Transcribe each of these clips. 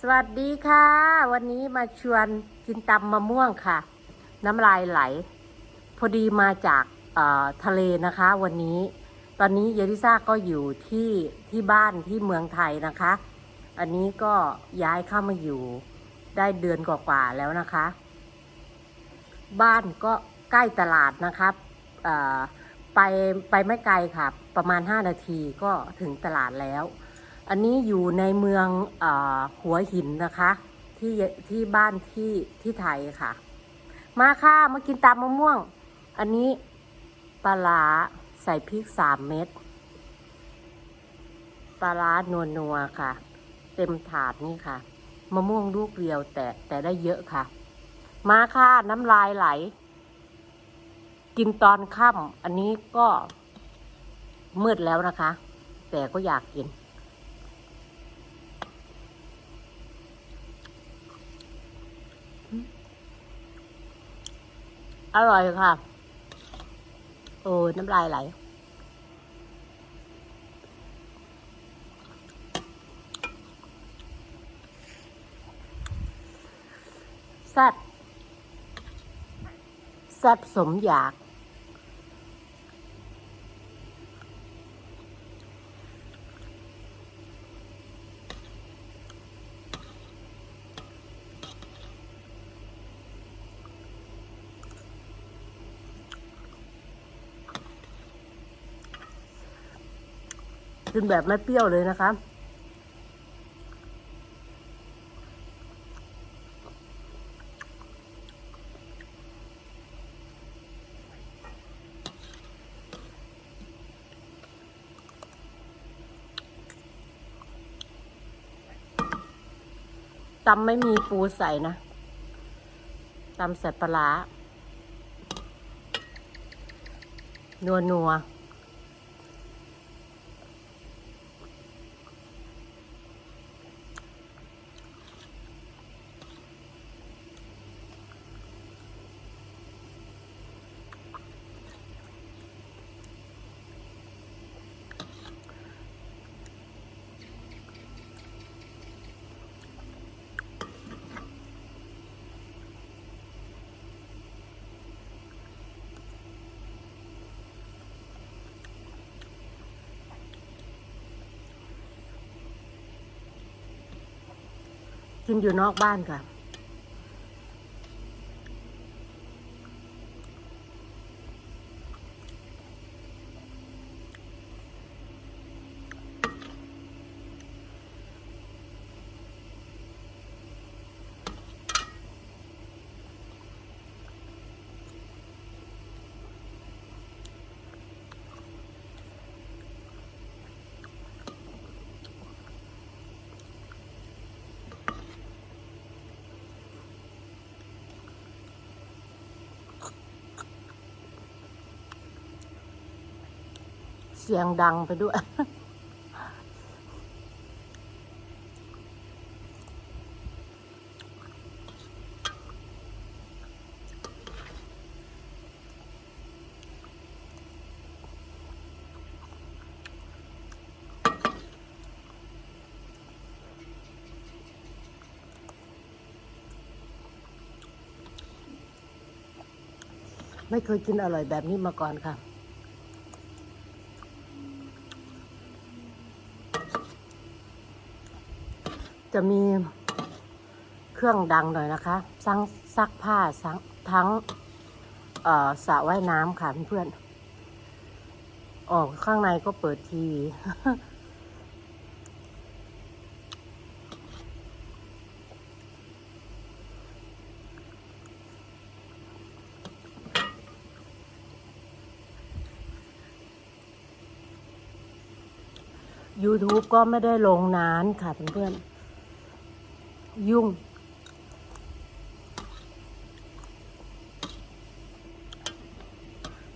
สวัสดีค่ะ วันนี้มาชวนกินตำมะม่วงค่ะ น้ำลายไหล พอดีมาจากทะเลนะคะ วันนี้ ตอนนี้เยลิซ่าก็อยู่ที่ที่บ้านที่เมืองไทยนะคะ อันนี้ก็ย้ายเข้ามาอยู่ได้เดือนกว่าๆแล้วนะคะ บ้านก็ใกล้ตลาดนะครับไปไปไม่ไกลค่ะ ประมาณ 5 นาทีก็ถึงตลาดแล้ว อันนี้อยู่ในเมืองอหัวหินนะคะ ที่ที่บ้านที่ที่ไทยค่ะ มาค่ะ มากินตามมะม่วง อันนี้ปลาร้าใส่พริกสามเม็ดปลาร้านัวนัวค่ะ เต็มถาดนี่ค่ะ มะม่วงลูกเดียวแต่แต่ได้เยอะค่ะ มาค่ะน้ำลายไหล กินตอนค่ำอันนี้ก็มืดแล้วนะคะ แต่ก็อยากกิน อร่อยค่ะ โอ้น้ำลายไหลแซ่บแซ่บสมอยาก กินแบบไม่เปรี้ยวเลยนะคะตำไม่มีปูใส่นะตำใส่ปลาร้านัวนัว กินอยู่นอกบ้านค่ะ เสียงดังไปด้วย ไม่เคยกินอร่อยแบบนี้มาก่อนค่ะ จะมีเครื่องดังหน่อยนะคะซังซักผ้าซังทั้งเอ่อสระว่ายน้ำค่ะเพื่อนๆออกข้างในก็เปิดทีวี YouTube ก็ไม่ได้ลงนานค่ะเพื่อนๆ ยุ่ง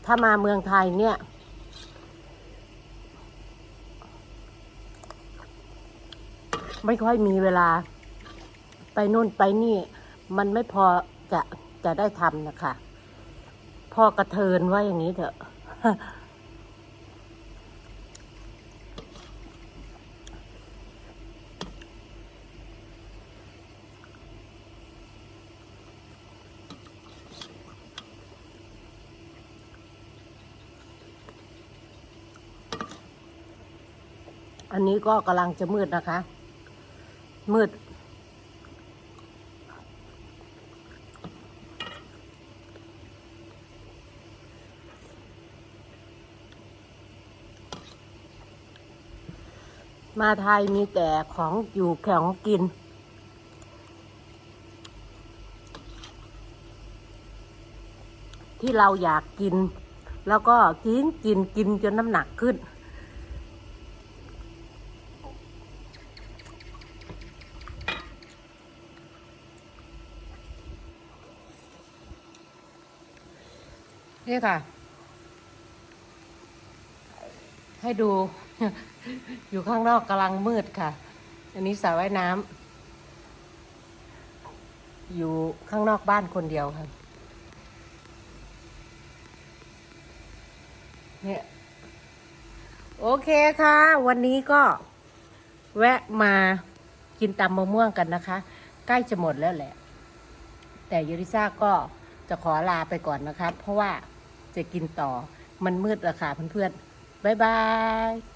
ถ้ามาเมืองไทยเนี่ย ไม่ค่อยมีเวลา ไปนู่นไปนี่ มันไม่พอจะจะได้ทำนะคะ พ่อกระเทินว่าอย่างนี้เถอะ อันนี้ก็กำลังจะมืดนะคะ มืด มาไทยมีแต่ของอยู่แของกิน ที่เราอยากกิน แล้วก็กินกินกินจนน้ำหนักขึ้น นี่ค่ะ ให้ดู อยู่ข้างนอกกำลังมืดค่ะ อันนี้สระว่ายน้ำอยู่ข้างนอกบ้านคนเดียวค่ะเนี่ยโอเคค่ะ วันนี้ก็แวะมากินตำมะม่วงกันนะคะ ใกล้จะหมดแล้วแหละ แต่ยูริซ่าก็ จะขอลาไปก่อนนะคะเพราะว่าจะกินต่อมันมืดแล้วค่ะเพื่อนๆบ๊ายบาย